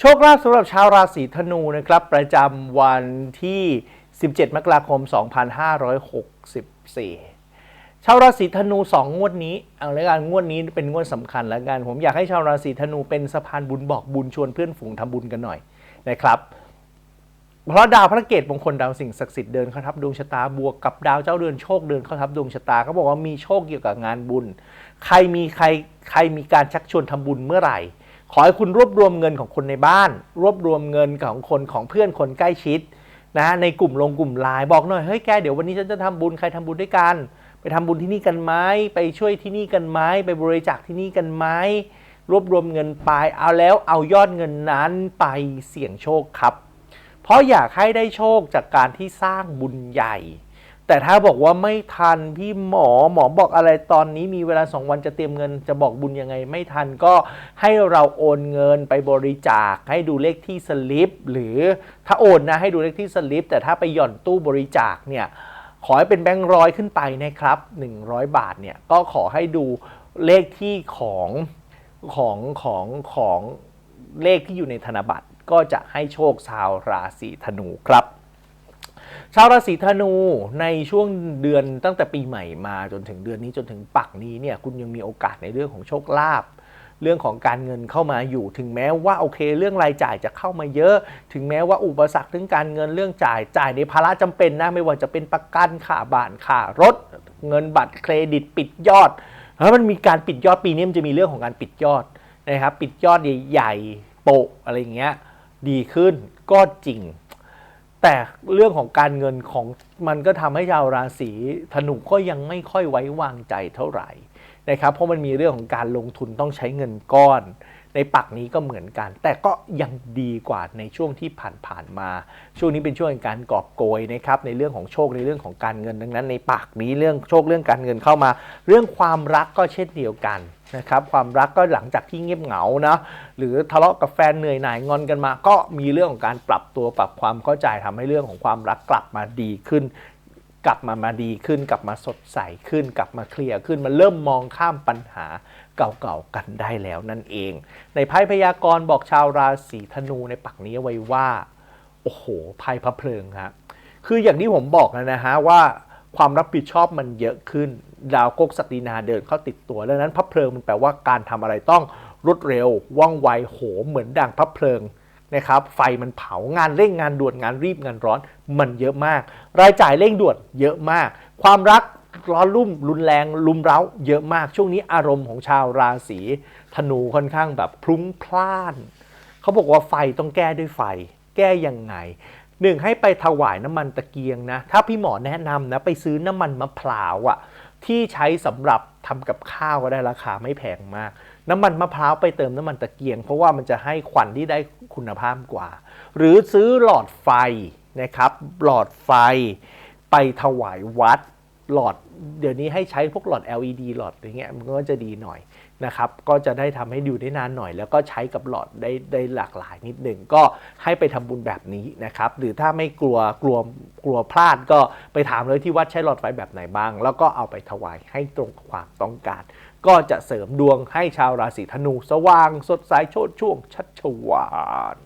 โชคลาภสำหรับชาวราศีธนูนะครับ ประจำวันที่ 17 มกราคม 2564 ชาวราศีธนู 2 งวดนี้ เอาละกันงวดนี้เป็นงวดสำคัญแล้วกัน ผมอยากให้ชาวราศีธนูเป็นสะพานบุญบอกบุญชวนเพื่อนฝูงทำบุญกันหน่อยนะครับเพราะดาวพระเกตมงคลดาวสิ่งศักดิ์สิทธิ์เดินเข้าทับดวงชะตาบวกกับดาวเจ้าเดือนโชคเดินเข้าทับดวงชะตาเขาบอกว่ามีโชคเกี่ยวกับงานบุญ ใครมีใครใครมีการชักชวนทำบุญเมื่อไหร่ ขอให้คุณรวบรวมเงินของคนในบ้าน รวบรวมเงินของคนของเพื่อนคนใกล้ชิดนะฮะในกลุ่มลงกลุ่มไลน์บอกหน่อยเฮ้ยแกเดี๋ยววันนี้ฉันจะทำบุญใครทำบุญด้วยกัน ไปทำบุญที่นี่กันไหมไปช่วยที่นี่กันไหมไปบริจาคที่นี่กันไหมรวบรวมเงินไปเอาแล้วเอายอดเงินนั้นไปเสี่ยงโชคครับ เพราะอยากให้ได้โชคจากการที่สร้างบุญใหญ่ แต่ถ้าบอกว่าไม่ทันพี่หมอหมอบอกอะไรตอนนี้มีเวลา 2 วันจะเตรียมเงินจะบอกบุญยังไงไม่ทันก็ให้เราโอนเงินไปบริจาคให้ดูเลขที่สลิป หรือถ้าโอนนะให้ดูเลขที่สลิป แต่ถ้าไปหย่อนตู้บริจาคเนี่ยขอให้เป็นแบงค์ร้อยขึ้นไปนะครับ 100 บาทเนี่ยก็ขอให้ดูเลขที่ของของของของเลขที่อยู่ในธนบัตรก็จะให้โชคชาวราศีธนูครับ ชาวราศีธนูในช่วงเดือนตั้งแต่ปีใหม่มาจนถึงเดือนนี้จนถึงปักนี้เนี่ยคุณยังมีโอกาสในเรื่องของโชคลาภเรื่องของการเงินเข้ามาอยู่ถึงแม้ว่าโอเค เรื่องรายจ่ายจะเข้ามาเยอะ ถึงแม้ว่าอุปสรรคเรื่องการเงินเรื่องจ่ายจ่ายในภาระจำเป็นนะไม่ว่าจะเป็นประกันค่าบ้านค่ารถ เงินบัตรเครดิตปิดยอดแล้วมันมีการปิดยอดปีนี้มันจะมีเรื่องของการปิดยอดนะครับปิดยอดใหญ่ๆโปะอะไรอย่างเงี้ยดีขึ้นก็จริง แต่เรื่องของการเงินของมันก็ทำให้ชาวราศีธนูก็ยังไม่ค่อยไว้วางใจเท่าไหร่นะครับเพราะมันมีเรื่องของการลงทุนต้องใช้เงินก้อน ในปักนี้ก็เหมือนกัน แต่ก็ยังดีกว่าในช่วงที่ผ่านๆมา ช่วงนี้เป็นช่วงแห่งการกอบโกยนะครับในเรื่องของโชคในเรื่องของการเงินดังนั้น ในปักนี้เรื่องโชคเรื่องการเงินเข้ามา เรื่องความรักก็เช่นเดียวกันนะครับความรักก็หลังจากที่เงียบเหงานะหรือทะเลาะกับแฟนเหนื่อยหน่ายงอนกันมา ก็มีเรื่องของการปรับตัวปรับความเข้าใจทำให้เรื่องของความรักกลับมาดีขึ้น กลับมามาดีขึ้น กลับมาสดใสขึ้น กลับมาเคลียร์ขึ้นมันเริ่มมองข้ามปัญหาเก่าๆกันได้แล้วนั่นเอง ในไพ่พยากรณ์บอกชาวราศีธนูในปักนี้ไว้ว่า โอ้โหไพ่พระเพลิงครับคืออย่างที่ผมบอกนะฮะว่าความรับผิดชอบมันเยอะขึ้น ดาวกกศักดินาเดินเข้าติดตัวดังนั้นพระเพลิงมันแปลว่าการทำอะไรต้องรวดเร็วว่องไวโหมเหมือนดังพระเพลิง นะครับไฟมันเผางานเร่งงานด่วนงานรีบงานร้อน มันเยอะมาก รายจ่ายเร่งด่วนเยอะมาก ความรักร้อนรุ่มรุนแรงลุมเร้า เยอะมากช่วงนี้อารมณ์ของชาวราศีธนูค่อนข้างแบบพลุ้งพล่านเขาบอกว่าไฟต้องแก้ด้วยไฟ แก้ยังไงหนึ่งให้ไปถวายน้ำมันตะเกียงนะ ถ้าพี่หมอแนะนำนะไปซื้อน้ำมันมะพร้าวอะ ที่ใช้สำหรับทำกับข้าวก็ได้ราคาไม่แพงมาก น้ำมันมะพร้าวไปเติมน้ำมันตะเกียง เพราะว่ามันจะให้ควันที่ได้คุณภาพกว่า หรือซื้อหลอดไฟนะครับหลอดไฟไปถวายวัด หลอดเดี๋ยวนี้ให้ใช้พวกหลอด LED หลอดอย่างเงี้ยมันก็จะดีหน่อยนะครับ ก็จะได้ทำให้อยู่ได้นานหน่อย แล้วก็ใช้กับหลอดได้ได้หลากหลายนิดหนึ่งก็ให้ไปทำบุญแบบนี้นะครับ หรือถ้าไม่กลัวกลัวกลัวพลาดก็ไปถามเลยที่วัดใช้หลอดไฟแบบไหนบ้าง แล้วก็เอาไปถวายให้ตรงความต้องการ ก็จะเสริมดวงให้ชาวราศีธนู สว่างสดใสโชดช่วงชัดชวาน